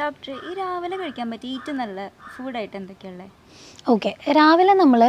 Doctor ഈ രാവിലെ കഴിക്കാൻ പറ്റിയ ഏറ്റവും നല്ല ഫുഡായിട്ട് എന്തൊക്കെയുള്ളത് ഓക്കെ. രാവിലെ നമ്മൾ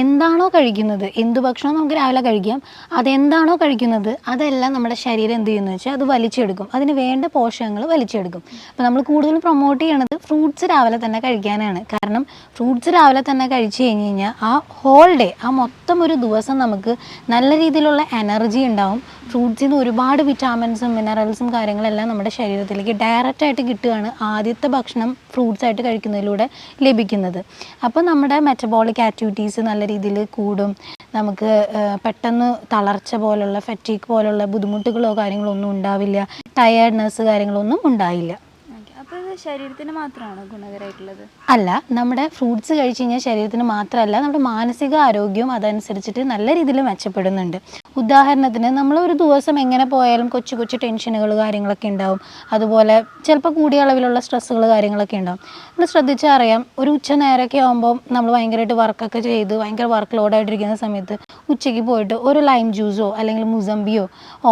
എന്താണോ കഴിക്കുന്നത് എന്ത് ഭക്ഷണം നമുക്ക് രാവിലെ കഴിക്കാം അതെന്താണോ കഴിക്കുന്നത് അതെല്ലാം നമ്മുടെ ശരീരം എന്ത് ചെയ്യുന്നു വെച്ചാൽ അത് വലിച്ചെടുക്കും. അതിന് വേണ്ട പോഷകങ്ങൾ വലിച്ചെടുക്കും. അപ്പോൾ നമ്മൾ കൂടുതൽ പ്രൊമോട്ട് ചെയ്യണത് ഫ്രൂട്ട്സ് രാവിലെ തന്നെ കഴിക്കാനാണ്. കാരണം ഫ്രൂട്ട്സ് രാവിലെ തന്നെ കഴിച്ചു കഴിഞ്ഞ് കഴിഞ്ഞാൽ ആ ഹോൾ ഡേ ആ മൊത്തം ഒരു ദിവസം നമുക്ക് നല്ല രീതിയിലുള്ള എനർജി ഉണ്ടാവും. ഫ്രൂട്ട്സിൽ നിന്ന് ഒരുപാട് വിറ്റാമിൻസും മിനറൽസും കാര്യങ്ങളെല്ലാം നമ്മുടെ ശരീരത്തിലേക്ക് ഡയറക്റ്റ് ആയിട്ട് കിട്ടുകയാണ് ആദ്യത്തെ ഭക്ഷണം ഫ്രൂട്ട്സ് ആയിട്ട് കഴിക്കുന്നതിലൂടെ ലഭിക്കുന്നത്. അപ്പോൾ നമ്മുടെ മെറ്റബോളിക് ആക്ടിവിറ്റീസ് നല്ല രീതിയിൽ കൂടും. നമുക്ക് പെട്ടെന്ന് തളർച്ച പോലുള്ള ഫെറ്റീക്ക് പോലുള്ള ബുദ്ധിമുട്ടുകളോ കാര്യങ്ങളോ ഒന്നും ഉണ്ടാവില്ല. ടയേർഡ്നെസ് കാര്യങ്ങളൊന്നും ഉണ്ടായില്ല ശരീരത്തിന് മാത്രമാണോ ഗുണകരമായിട്ടുള്ളത്? അല്ല നമ്മുടെ ഫ്രൂട്ട്സ് കഴിച്ചു കഴിഞ്ഞാൽ ശരീരത്തിന് മാത്രമല്ല നമ്മുടെ മാനസിക ആരോഗ്യവും അതനുസരിച്ചിട്ട് നല്ല രീതിയിൽ മെച്ചപ്പെടുന്നുണ്ട്. ഉദാഹരണത്തിന് നമ്മൾ ഒരു ദിവസം എങ്ങനെ പോയാലും കൊച്ചു കൊച്ചു ടെൻഷനുകൾ കാര്യങ്ങളൊക്കെ ഉണ്ടാവും. അതുപോലെ ചിലപ്പോൾ കൂടിയ അളവിലുള്ള സ്ട്രെസ്സുകൾ കാര്യങ്ങളൊക്കെ ഉണ്ടാവും. നമ്മൾ ശ്രദ്ധിച്ചാൽ അറിയാം ഒരു ഉച്ച നേരമൊക്കെ ആകുമ്പോൾ നമ്മൾ ഭയങ്കരമായിട്ട് വർക്കൊക്കെ ചെയ്ത് ഭയങ്കര വർക്ക് ലോഡായിട്ടിരിക്കുന്ന സമയത്ത് ഉച്ചയ്ക്ക് പോയിട്ട് ഒരു ലൈം ജ്യൂസോ അല്ലെങ്കിൽ മുസംബിയോ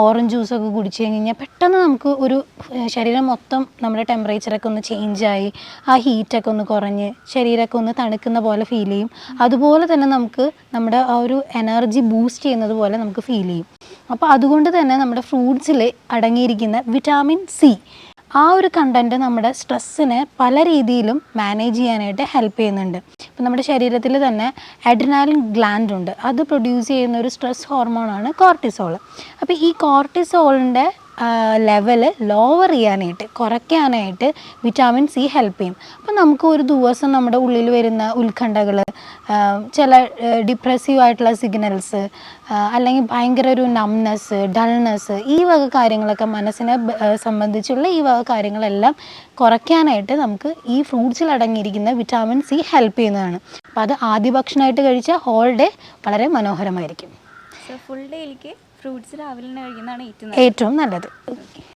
ഓറഞ്ച് ജ്യൂസോ ഒക്കെ കുടിച്ച് കഴിഞ്ഞ് കഴിഞ്ഞാൽ പെട്ടെന്ന് നമുക്ക് ഒരു ശരീരം മൊത്തം നമ്മുടെ ടെമ്പറേച്ചറൊക്കെ ഒന്ന് ചേഞ്ചായി ആ ഹീറ്റൊക്കെ ഒന്ന് കുറഞ്ഞ് ശരീരമൊക്കെ ഒന്ന് തണുക്കുന്ന പോലെ ഫീൽ ചെയ്യും. അതുപോലെ തന്നെ നമുക്ക് നമ്മുടെ ആ ഒരു എനർജി ബൂസ്റ്റ് ചെയ്യുന്നത് പോലെ നമുക്ക് ഫീൽ ചെയ്യും. അപ്പോൾ അതുകൊണ്ട് തന്നെ നമ്മുടെ ഫ്രൂട്ട്സിൽ അടങ്ങിയിരിക്കുന്ന വിറ്റാമിൻ സി ആ ഒരു കണ്ടന്റ് നമ്മുടെ സ്ട്രെസ്സിനെ പല രീതിയിലും മാനേജ് ചെയ്യാനായിട്ട് ഹെൽപ്പ് ചെയ്യുന്നുണ്ട്. ഇപ്പം നമ്മുടെ ശരീരത്തിൽ തന്നെ അഡ്രിനാലിൻ ഗ്ലാൻഡ് ഉണ്ട്. അത് പ്രൊഡ്യൂസ് ചെയ്യുന്ന ഒരു സ്ട്രെസ് ഹോർമോണാണ് കോർട്ടിസോൾ അപ്പോൾ ഈ കോർട്ടിസോളിന്റെ ലെവൽ ലോവർ ചെയ്യാനായിട്ട് കുറയ്ക്കാനായിട്ട് വിറ്റാമിൻ സി ഹെൽപ്പ് ചെയ്യും. അപ്പം നമുക്ക് ഒരു ദിവസം നമ്മുടെ ഉള്ളിൽ വരുന്ന ഉത്കണ്ഠകൾ ചില ഡിപ്രസീവ് ആയിട്ടുള്ള സിഗ്നൽസ് അല്ലെങ്കിൽ ഭയങ്കര ഒരു നംനെസ് ഡൾനെസ് ഈ വക കാര്യങ്ങളൊക്കെ മനസ്സിനെ സംബന്ധിച്ചുള്ള ഈ വക കാര്യങ്ങളെല്ലാം കുറയ്ക്കാനായിട്ട് നമുക്ക് ഈ ഫ്രൂട്ട്സിൽ അടങ്ങിയിരിക്കുന്ന വിറ്റാമിൻ സി ഹെൽപ്പ് ചെയ്യുന്നതാണ്. അപ്പോൾ അത് ആദ്യ ഭക്ഷണമായിട്ട് കഴിച്ചാൽ ഹോൾ ഡേ വളരെ മനോഹരമായിരിക്കും. സോ ഫുൾ ഡേയിലേക്ക് ഫ്രൂട്ട്സ് രാവിലെ കഴിക്കുന്നതാണ് ഏറ്റവും ഏറ്റവും നല്ലത്. ഓക്കെ